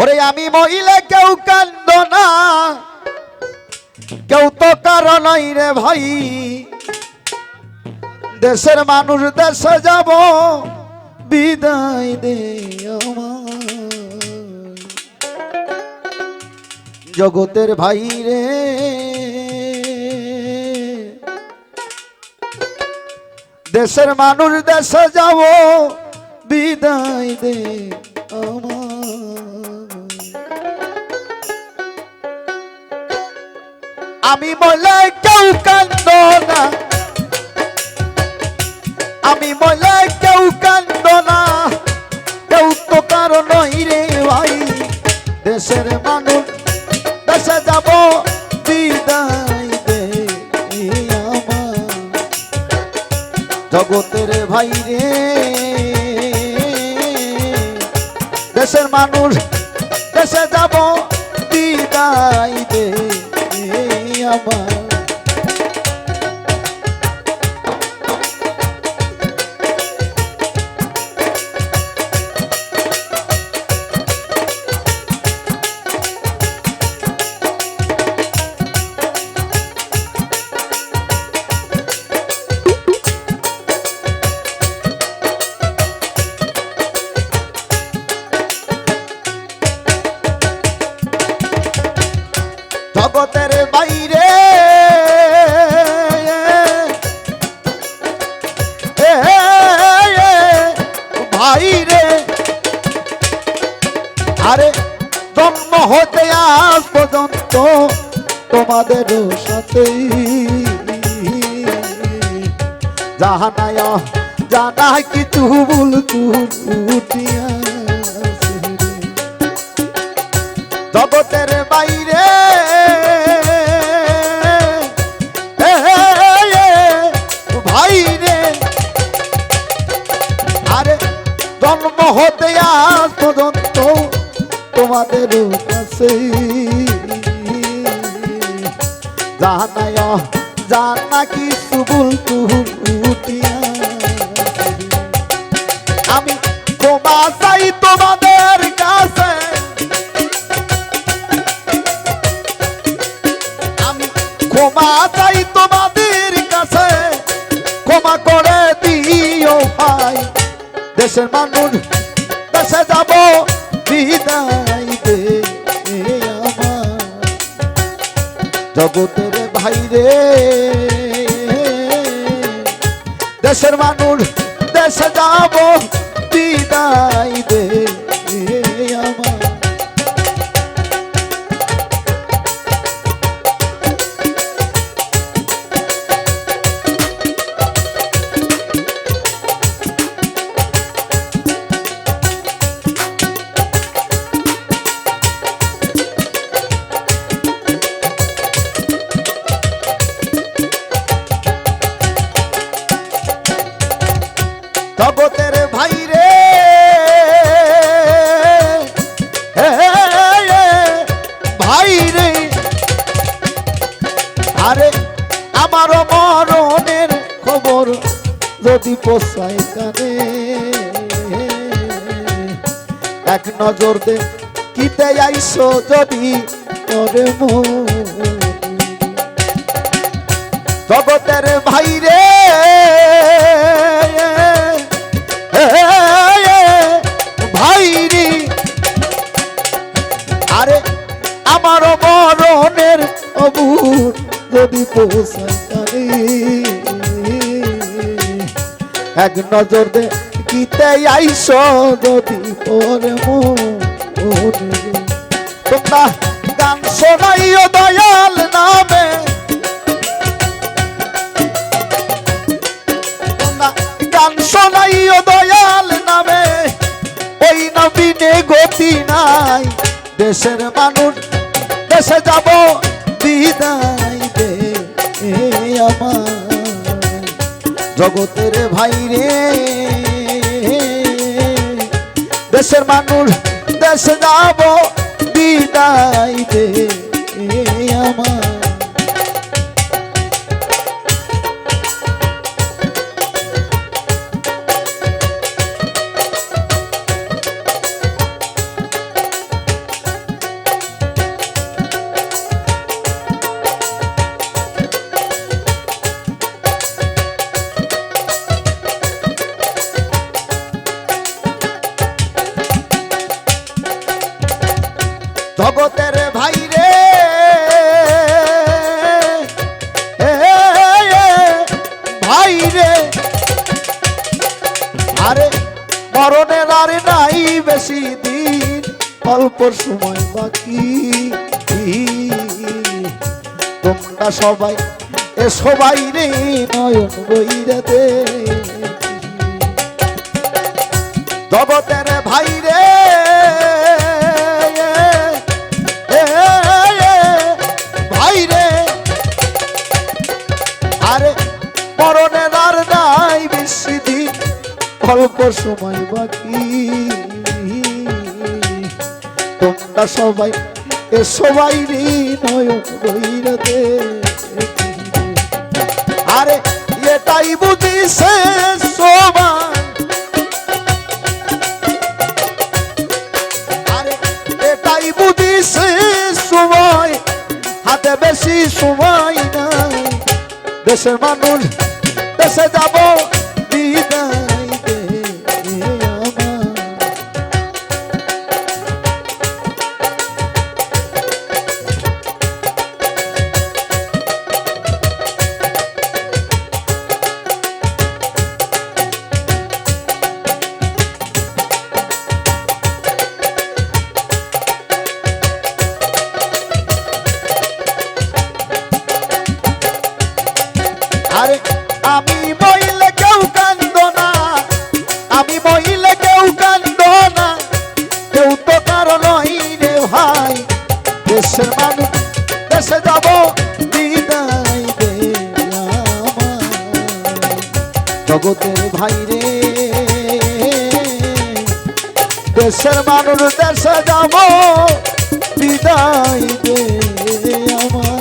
ওরে আমি মহিলা, কেউ কান্দ না। কেউ তো কারণ রে ভাই। দেশের মানুষ, দেশে যাব, বিদায় দে জগতের ভাই রে দেশের মানুষ, দেশে যাব, বিদায় দে। আমি বলে কেউ কান্দ না। আমি বলে কেউ কান্দ না। কেউ তো কারণ রে ভাই। দেশের মানুষ, দেশে যাব বিদায় দে আমার। জগতের ভাই রে দেশের মানুষ দেশে যাব পর্যন্ত তোমাদের সাথে জাহানায় জানা কিছু ভুল উঠিয়া জানায়, জানা কি সুবুল আমি ক্ষমা চাই তোমাদের কাছে। আমি ক্ষমা চাই তোমাদের কাছে। ক্ষমা করে দিও ভাই। দেশের মানুষ জগতের ভাই রে দেশের মানুষ দেশে যাব বিদায় দে। পোষায় কানে এক নজর দে কিতে আইসো যদি তোরে জগতের ভাই রে ভাই রে আরে আমার মরণের অবুর যদি পৌঁছায় এক নজর দে কিতে আইস যদি মনে। তোমরা গান শোনাইও দয়াল নামে। গান শোনাইও দয়াল নামে। ওই নবীনে গতি নাই। দেশের মানুষ, দেশে যাব বিদায় দে আমার। জগতের ভাই রে দেশের মানুষ দেশে যাব বিদায় আমার আর নাই বেশি দিন অল্প সময় বাকি তোমরা সবাই, এ সবাই রে নয়ন বইরাতে জগতের ভাই রে অল্প সময় বাকি। তোমরা সবাই, এ সবাই রে নয়ন বইরাতে আরে, এটাই বুঝিছে সবাই আরে, এটাই বুঝিছে সময়। হাতে বেশি সময় নাই। দেশের মানুষ, দেশে যাব। জগতের ভাই রে। দেশের মানুষ দেশে যাব বিদায় দে আমার